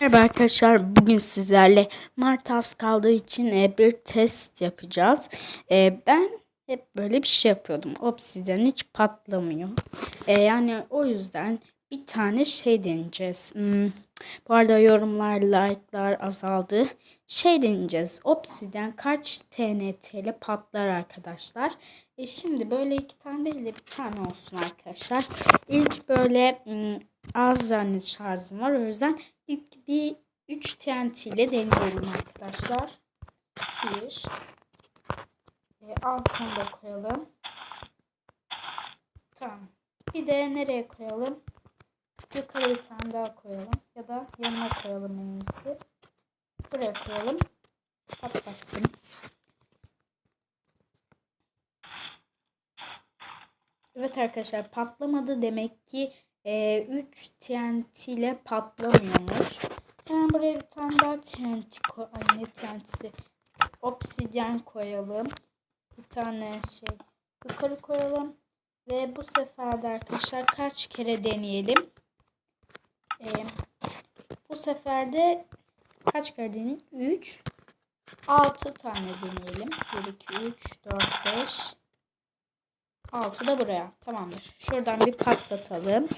Merhaba arkadaşlar. Bugün sizlerle Mart az kaldığı için e, bir test yapacağız. E, ben hep böyle bir şey yapıyordum. Obsidian hiç patlamıyor. E, yani o yüzden bir tane şey deneyeceğiz. Hmm, bu arada yorumlar, like'lar azaldı. Şey deneyeceğiz. Obsidian kaç TNT ile patlar arkadaşlar. E şimdi böyle iki tane değil de bir tane olsun arkadaşlar. İlk böyle hmm, az tane şarjım var. O yüzden ilk bir 3 TNT ile deneyelim arkadaşlar. Bir. E, altını da koyalım. Tamam. Bir de nereye koyalım? Yukarı bir tane daha koyalım. Ya da yanına koyalım en iyisi. Buraya koyalım. Patlattım. Evet arkadaşlar patlamadı demek ki e, 3 TNT ile patlamıyormuş. Hemen buraya bir tane daha TNT koy. Ay ne TNT'si? Obsidyen koyalım. Bir tane şey yukarı koyalım. Ve bu sefer de arkadaşlar kaç kere deneyelim. E, bu sefer de kaç kere deneyelim? 3 6 tane deneyelim. 1, 2, 3, 4, 5, 6 da buraya. Tamamdır. Şuradan bir patlatalım.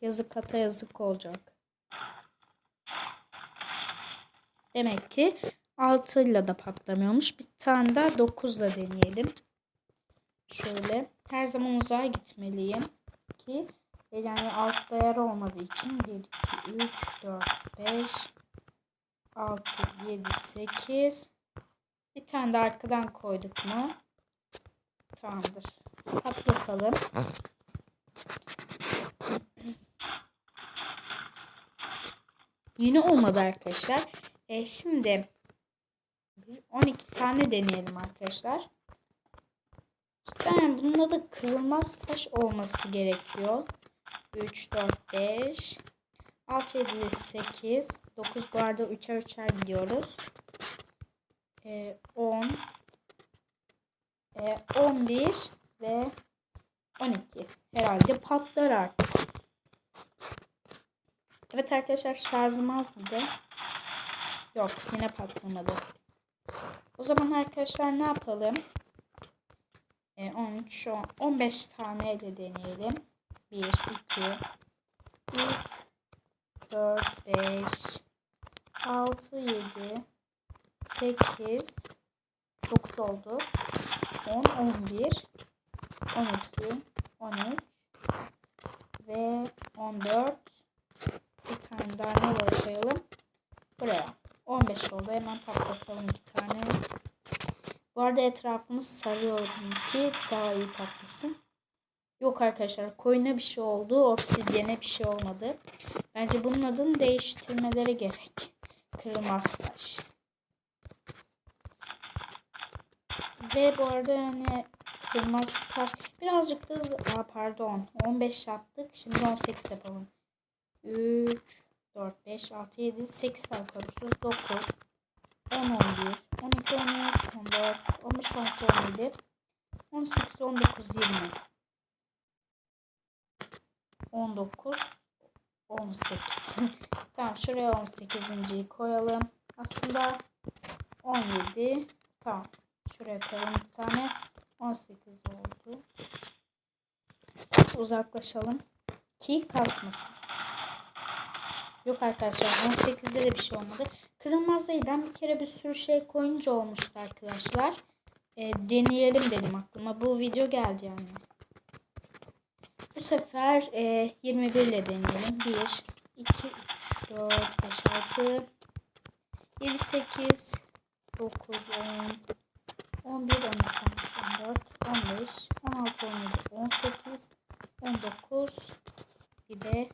Yazık kata yazık olacak. Demek ki 6 ile de patlamıyormuş. Bir tane daha 9 ile deneyelim. Şöyle. Her zaman uzağa gitmeliyim. Ki yani altta yer olmadığı için 1, 2, 3, 4, 5, 6, 7, 8. Bir tane de arkadan koyduk mu? Tamamdır. Patlatalım. Yine olmadı arkadaşlar. E, şimdi 12 tane deneyelim arkadaşlar. Yani bunun da kırılmaz taş olması gerekiyor. 3, 4, 5, 6, 7, 8, 9 bu arada 3'er 3'er gidiyoruz. E, 10, e, 11 ve 12. Herhalde patlar artık. Evet arkadaşlar şarjım az de. Yok yine patlamadı. O zaman arkadaşlar ne yapalım? E, 13, 10, 15 tane de deneyelim. 1, 2, 3, 4, 5, 6, 7, 8, 9 oldu. 10, 11, 12, 13 ve 14 bir tane daha nereye koyalım? Buraya. 15 oldu. Hemen patlatalım iki tane. Bu arada etrafını sarıyorum ki daha iyi patlasın. Yok arkadaşlar koyuna bir şey oldu. Obsidyene bir şey olmadı. Bence bunun adını değiştirmeleri gerek. Kırılmaz taş. Ve bu arada yani kırmaz taş birazcık da hızlı. Aa, pardon 15 yaptık. Şimdi 18 yapalım. 3 4 5 6 7 8 tane koymuşuz. 9 10 11 12 13 14 15 16 17 18 19 20 19 18 tamam şuraya 18.yi koyalım. Aslında 17 tamam. Şuraya koyalım bir tane. 18 oldu. Uzaklaşalım. Ki kasmasın. Yok arkadaşlar 18'de de bir şey olmadı. Kırılmaz. Ben bir kere bir sürü şey koyunca olmuştu arkadaşlar. E, deneyelim dedim aklıma. Bu video geldi yani. Bu sefer e, 21 ile deneyelim. 1, 2, 3, 4, 5, 6, 7, 8, 9, 10, 11, 12, 13, 14, 15, 16, 17, 18, 19, bir de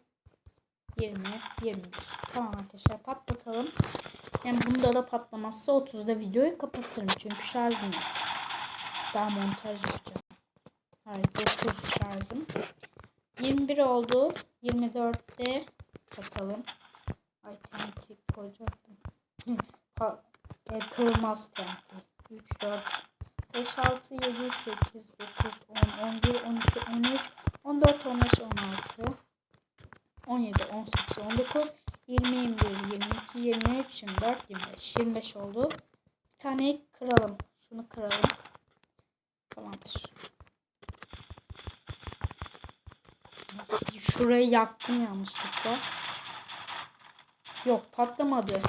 20, 21. Tamam arkadaşlar patlatalım. Yani bunda da patlamazsa 30'da videoyu kapatırım. Çünkü şarjım yok. Daha montaj yapacağım. Hayır 9 şarjım. 21 oldu. 24'te bakalım. Ay TNT koyacaktım. e, kırılmaz TNT. 3, 4, 5, 6, 7, 8, 9, 10, 11, 12, 13, 14, 15, 16, 17, 18, 19, 20, 21, 22, 23, 24, 25. 25 oldu. Bir tane kıralım. Şunu kıralım. Tamamdır. Şurayı yaktım yanlışlıkla. Yok patlamadı.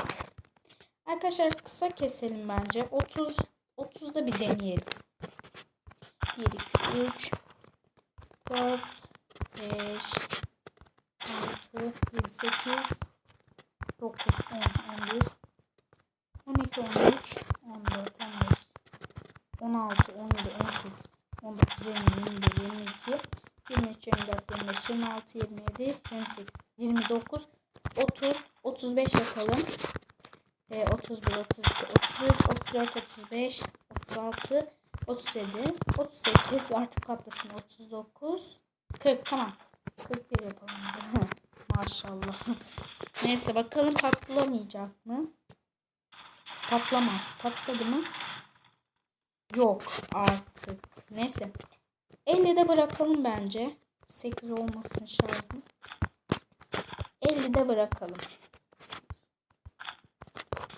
Arkadaşlar kısa keselim bence. 30 30'da bir deneyelim. 1 2 3 4 5 6 7 8 9 10 11 12 13 14 15 16 17 18 19 20 21 22 23 24 25 26 27 28 29 30 35 yapalım. E, 31 32 33 34 35 36 37 38 artık patlasın 39 40 tamam 41 yapalım. Maşallah. Neyse bakalım patlamayacak mı? Patlamaz. Patladı mı? Yok artık. Neyse. 50'de bırakalım bence. 8 olmasın şarjım. 50'de bırakalım.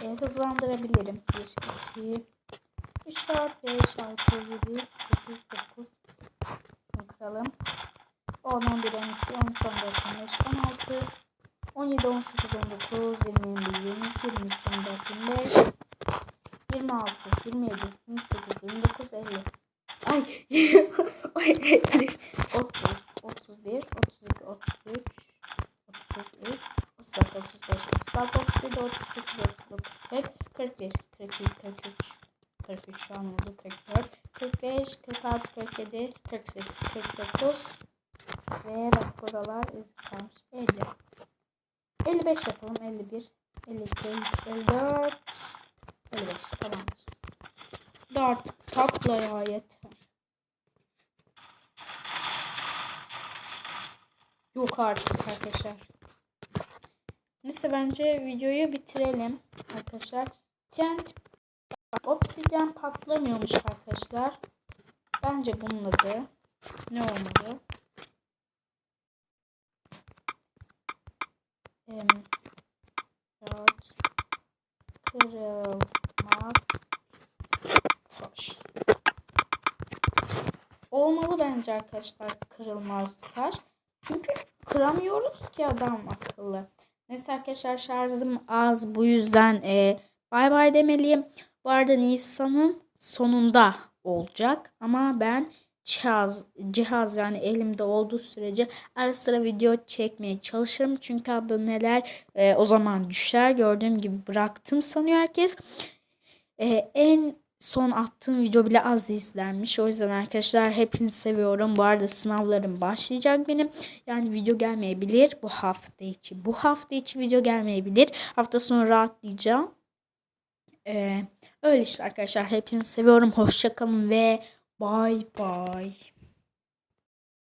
E, hızlandırabilirim. 1, 2, 3, 4, 5, 6, 7, 8, 9. Şunu kıralım. 10, 11, 12, 13, 14, 15, 16, 17, 18, 19, 20, 21, 22, 23, 24, 25, 26, 27, 28, 29, 50. Ay, ay 50, 30, 31, 32, 33, 33, 34, 35, 36, 37, 38, 39, 40, 41, 42, 43, 43 şu an oldu, 44, 45, 46, 47, 48, 49 ve bak buralar kalmış. 50. 55 yapalım. 51, 52, 54, 55 tamamdır. 4 tatlı ya yeter. Yok artık arkadaşlar. Neyse bence videoyu bitirelim arkadaşlar. TNT obsidyen patlamıyormuş arkadaşlar. Bence bunun adı ne olmalı? Em, kırılmaz taş. Olmalı bence arkadaşlar kırılmaz taş. Çünkü kıramıyoruz ki adam akıllı. Neyse arkadaşlar şarjım az bu yüzden e, bay bay demeliyim. Bu arada Nisan'ın sonunda olacak ama ben cihaz cihaz yani elimde olduğu sürece ara sıra video çekmeye çalışırım. Çünkü aboneler e, o zaman düşer. Gördüğüm gibi bıraktım sanıyor herkes. E, en son attığım video bile az izlenmiş. O yüzden arkadaşlar hepinizi seviyorum. Bu arada sınavlarım başlayacak benim. Yani video gelmeyebilir bu hafta içi. Bu hafta içi video gelmeyebilir. Hafta sonu rahatlayacağım. Ee, öyle işte arkadaşlar. Hepinizi seviyorum. Hoşçakalın ve bay bay.